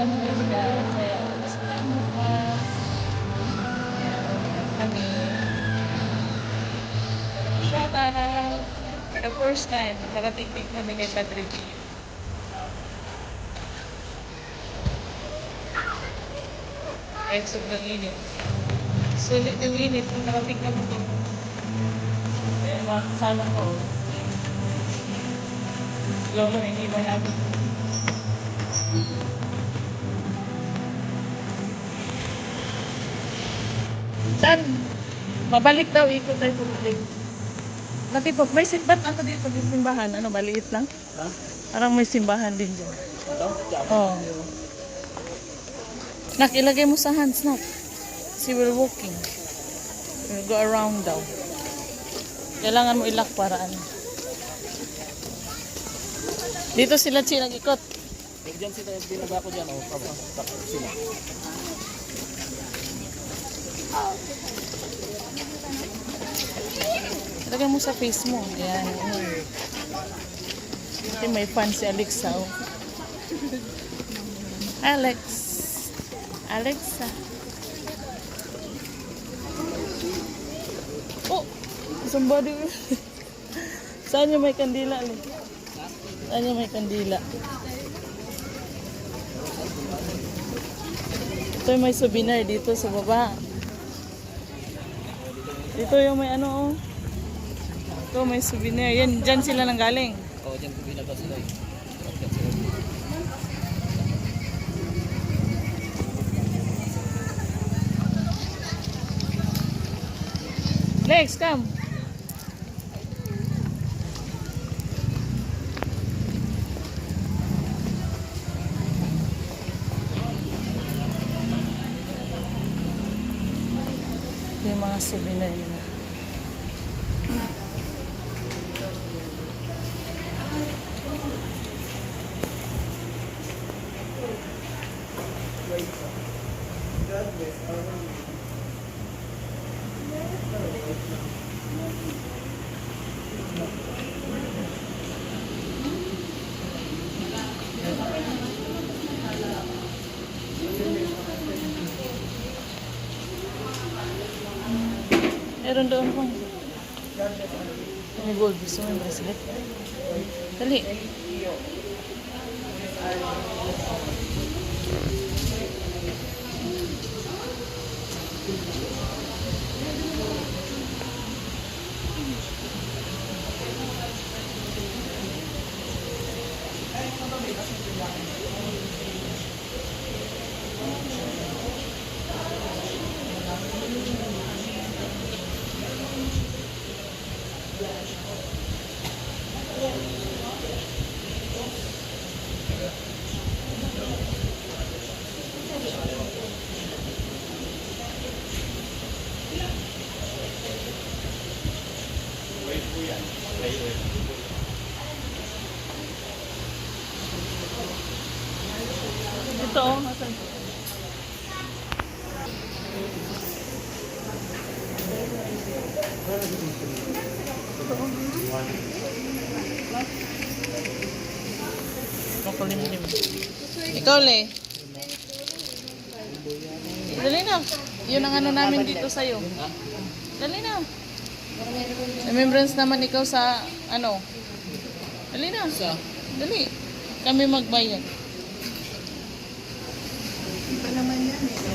lang guys guys. Kaya, the first time, nakatitig kami kay Padre Pio. Kahit sobrang init. Sulit yung init, kung nakating kami dito. Kaya mga kasama ko. Lolo, hindi ba namin? Saan? Mabalik daw, ikot tayo pumalik. Dati po, may simbahan ano dito, may simbahan. Ano, maliit lang? Ha? Parang may simbahan din dyan. Ito? Oh. Nak, ilagay mo sa hands, nak. She will walking. We'll go around daw. Kailangan mo ilak para ano. Dito sila chi nag-ikot. Dyan sila, binaba ko dyan, oh, papa, sila. Ilagay mo sa face mo. Yan. Ito may fan si Alexa. Oh. Alex. Alexa. Oh! Somebody. Saan yung may kandila? Saan yung may kandila? Ito yung may souvenir dito sa baba. Dito yung may ano oh. Ito may souvenir. Yan, dyan sila nang galing. Oo, dyan ko binaba sila eh. Lex, come. Yung mga souvenir nila. Meron doon pang may gold. Gusto mo yung bracelet? Dali. Ito oh. Nasaan? Makulimlim. Ikaw, Le. Dali na. Yun ang ano namin dito sa'yo. Dali na. Remembrance naman ikaw sa ano. Dali na. Dali. Kami magbayad.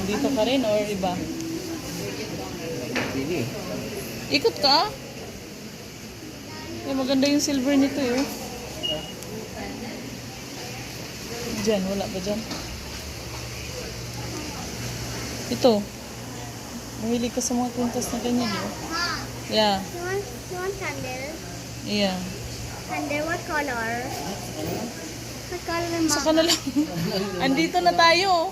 Dito ka rin or iba? Ikot ka ah. Ay, maganda yung silver nito eh. oh. Diyan, wala ba dyan? Ito. Mahilig ka sa mga kwintas na ganyan, di ba? Yeah. You want, you want candle? Yeah. Candle, what color? What color, Mom? Saka na lang. Andito na tayo. oh.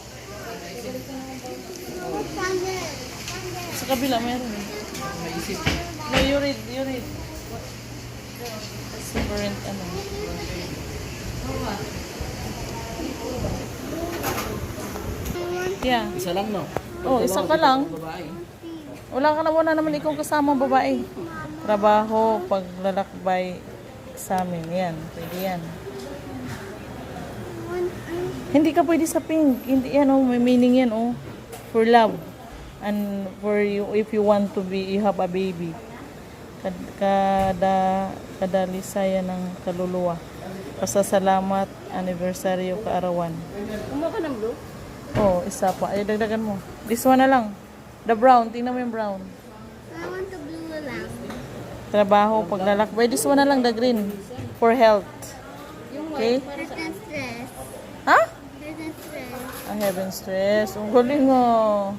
What candle? Sa kabila, meron eh. No, you read, you read. Different, ano. Yeah. Isa lang, no? Oh, isa ka lang. Wala ka na wala naman ikaw kasama babae. Trabaho, paglalakbay sa amin. Yan, pwede yan. Hindi ka pwede sa pink. Hindi yan, oh. May meaning yan, oh. For love. And for you, if you want to be, you have a baby. Kad- Kada, kada lisaya ng kaluluwa. Pasasalamat, anibersaryo, kaarawan. Kumuha ka ng blue? Oh, isa pa. Ay, dagdagan mo. This one na lang. The brown. Tingnan mo yung brown. I want the blue lang. Trabaho, paglalakbay. This one na lang, the green. For health. Okay? Heart and stress. Ha? Heart and stress. I haven't stress. Ang galing oh.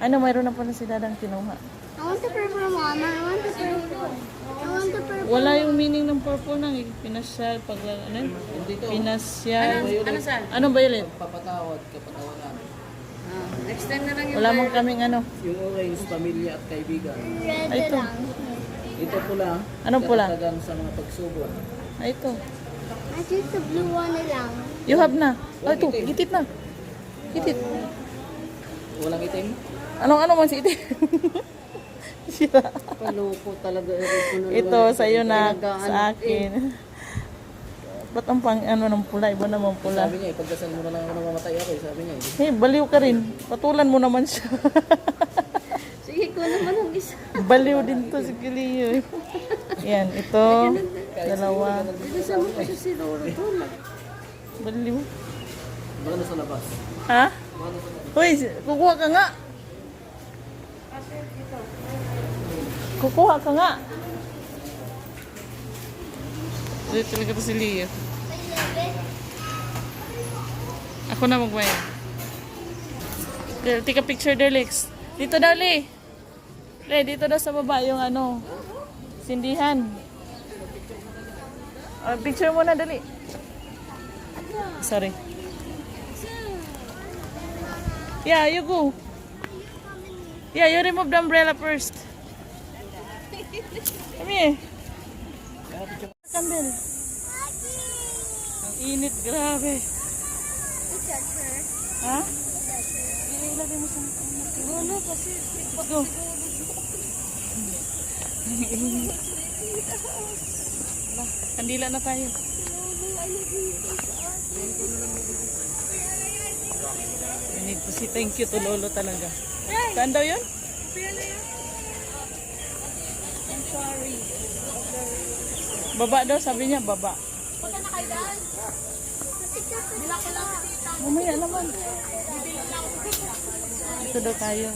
Ano, mayroon na pala si Dadang kinuha. I want the Mama. I want the purple. I want the purple. Wala yung meaning ng purple nang eh. Pinasyal, pag ano yun? Pinasyal. Ano, ano Anong violet? Papatawad, kapatawanan. Wala mong kaming ano. Yung orange, pamilya at kaibigan. Red Ay, ito. lang. Ito pula. Anong pula? Katatagan sa mga pagsubok. Ay, ito. I choose the blue one na lang. You have na. Ah, ito. Gitit na. Gitit. Walang itim. Anong ano man si Ite? Sira. Kaloko talaga na Ito, sa iyo na. Sa akin. Ba't ang pang ano ng pula? Iba naman pula. Sabi niya, ipagdasal mo na lang ako na mamatay ako. eh. Sabi niya, eh. Hey, baliw ka rin. Patulan mo naman siya. Sige ko naman ang isa. baliw din to si Kilio. Yan, ito. Dalawa. Pinasama ko siya si Loro to. Baliw. baka nasa labas. Ha? Hoy, kukuha ka nga. Kukuha ka nga. Dito talaga to si Leo. Ako na. There, Take a picture there, Lex. Dito daw, Le. Le, dito daw sa baba yung ano, sindihan. Ah, picture mo na, dali. Sorry. Yeah, you go. Yeah, you remove the umbrella first. Come here. Candle. Ang init, grabe. Ha? Ilagay mo sa Ano kasi? Go. Ba, Kandila na tayo. Need to say thank you to Lolo talaga. Saan daw yun? Baba daw, sabi niya, baba. Mamaya naman. Ito daw tayo.